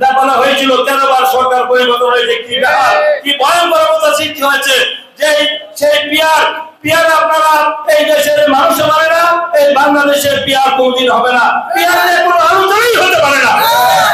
না বলা হয়েছিল, তেরো বার সরকার পরিবর্তন হয়েছে। কি ব্যাপার? কি ভয়ঙ্কর অবস্থা সৃষ্টি হয়েছে? যে সেই পিয়ার পিয়ার আপনারা এই দেশের মানুষ মানে না, এই বাংলাদেশের পিয়ার কোনদিন হবে না। পিয়ারের কোনো আলোচনাই হতে পারে না।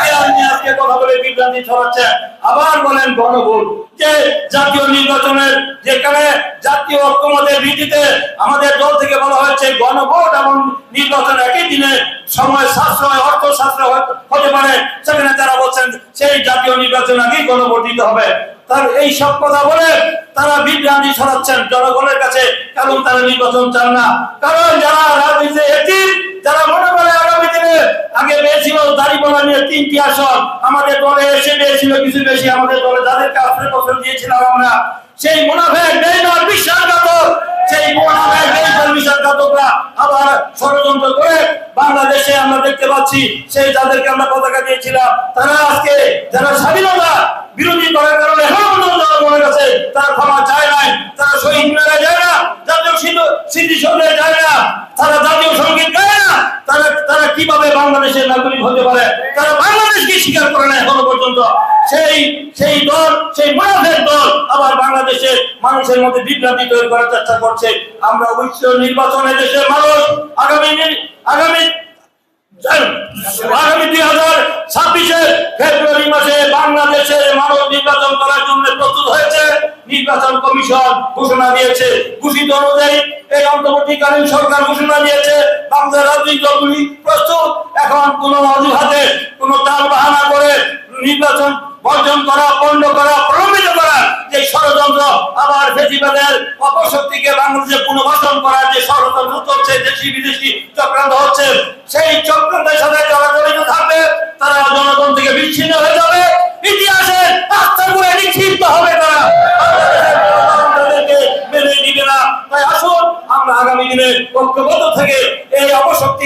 পিয়ার নিয়ে আজকে কথা বলে বিভ্রান্তি ছড়াচ্ছে। আবার বলেন গণভোট, যে জাতীয় নির্বাচনের যেখানে জাতীয় ঐক্যমতের ভিত্তিতে আমাদের দল থেকে বলা হয়েছে গণভোট এবং নির্বাচন একই দিনে সময় সাশ্রয়, অর্থ সাশ্রয় হতে পারে। সেখানে তারা বলছেন সেই জাতীয় নির্বাচন আগেই গণভোট হবে। তার এই সব কথা বলে তারা বিভ্রান্তি ছড়াচ্ছেন জনগণের কাছে, কারণ তারা নির্বাচন চান না। কারণ যারা রাজনীতিতে এতিম, যারা মনে করে আগামী দিনে আগে পেয়েছিল দাঁড়িপাল্লা নিয়ে তিনটি আসন, আমাদের দলে এসে পেয়েছিল কিছু বেশি, আমাদের দলে যাদেরকে আশ্রয় পছন্দ দিয়েছিলাম আমরা, সেই মুনাফেক বেইমান, বিশ্বাসঘাতক, সেই বিশ্বাসঘাতকরা আবার ষড়যন্ত্র করে বাংলাদেশে আমরা দেখতে পাচ্ছি, সেই যাদেরকে আমরা পতাকা দিয়েছিলাম, তারা আজকে যারা স্বাধীনতা বিরোধী করার কারণে এখনও পর্যন্ত জনগণের কাছে তারা ক্ষমা চায় নাই, তারা শহীদ মিনারে যায় না, জাতীয় স্মৃতি- স্মৃতিসৌধে যায় না, তারা জাতীয় সংগীত গায় না, তারা তারা কীভাবে বাংলাদেশের নাগরিক হতে পারে? তারা বাংলাদেশকে স্বীকার করে না এখনও পর্যন্ত। সেই সেই দল, সেই মুনাফের দল আবার বাংলাদেশের মানুষের মধ্যে বিভ্রান্তি তৈরি করার চেষ্টা করছে। আমরা অবশ্যই নির্বাচনে দেশের মানুষ আগামী আগামী ছাব্বিশে ফেব্রুয়ারি মাসে বাংলাদেশের মানব নির্বাচন করার জন্য প্রস্তুত হয়েছে। কমিশন ঘোষণা দিয়েছে। অন্তর্বর্তীকালীন সরকার ঘোষণা দিয়েছে। রাজনৈতিক দলগুলি প্রস্তুত। এখন কোন অজুহাতে কোন তাল বাহানা করে নির্বাচন বর্জন করা, পণ্ড করা, প্রলম্বিত করা, যে ষড়যন্ত্র আবার ফেসিবাদের অপশক্তিকে বাংলাদেশে পুনর্বাসন করার যে ষড়যন্ত্র চলছে, দেশি বিদেশি চক্রান্ত হচ্ছে, সেই চক্রান্তের সাথে যারা জড়িত থাকবে, তারা জনগণ থেকে বিচ্ছিন্ন হয়ে যাবে। ইতিহাসে আস্থা করে নিক্ষিপ্ত হবে তারা। মেনে নিবে না। তাই আসুন, আমরা আগামী দিনে ঐক্যবদ্ধ থেকে এই অপশক্তিকে